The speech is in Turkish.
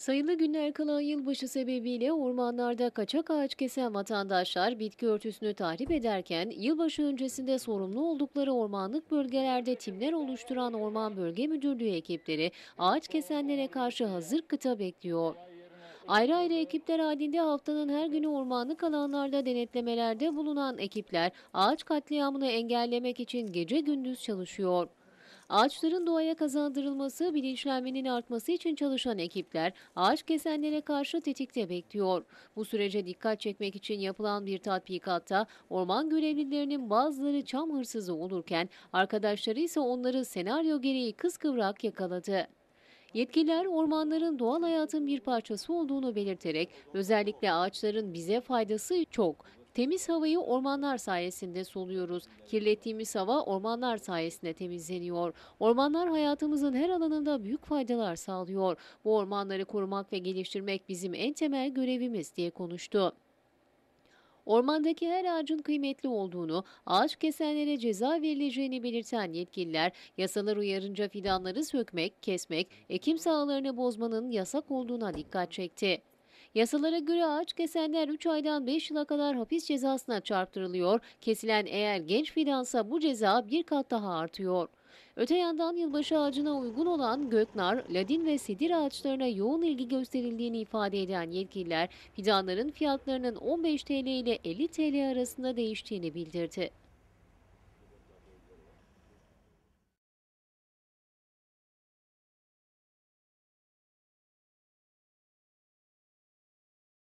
Sayılı günler kala yılbaşı sebebiyle ormanlarda kaçak ağaç kesen vatandaşlar bitki örtüsünü tahrip ederken yılbaşı öncesinde sorumlu oldukları ormanlık bölgelerde timler oluşturan Orman Bölge Müdürlüğü ekipleri ağaç kesenlere karşı hazır kıta bekliyor. Ayrı ayrı ekipler halinde haftanın her günü ormanlık alanlarda denetlemelerde bulunan ekipler ağaç katliamını engellemek için gece gündüz çalışıyor. Ağaçların doğaya kazandırılması, bilinçlenmenin artması için çalışan ekipler ağaç kesenlere karşı tetikte bekliyor. Bu sürece dikkat çekmek için yapılan bir tatbikatta orman görevlilerinin bazıları çam hırsızı olurken arkadaşları ise onları senaryo gereği kıskıvrak yakaladı. Yetkililer ormanların doğal hayatın bir parçası olduğunu belirterek özellikle ağaçların bize faydası çok. Temiz havayı ormanlar sayesinde soluyoruz. Kirlettiğimiz hava ormanlar sayesinde temizleniyor. Ormanlar hayatımızın her alanında büyük faydalar sağlıyor. Bu ormanları korumak ve geliştirmek bizim en temel görevimiz diye konuştu. Ormandaki her ağacın kıymetli olduğunu, ağaç kesenlere ceza verileceğini belirten yetkililer, yasalar uyarınca fidanları sökmek, kesmek, ekim sahalarını bozmanın yasak olduğuna dikkat çekti. Yasalara göre ağaç kesenler 3 aydan 5 yıla kadar hapis cezasına çarptırılıyor. Kesilen eğer genç fidansa bu ceza bir kat daha artıyor. Öte yandan yılbaşı ağacına uygun olan göknar, ladin ve sedir ağaçlarına yoğun ilgi gösterildiğini ifade eden yetkililer, fidanların fiyatlarının 15 TL ile 50 TL arasında değiştiğini bildirdi.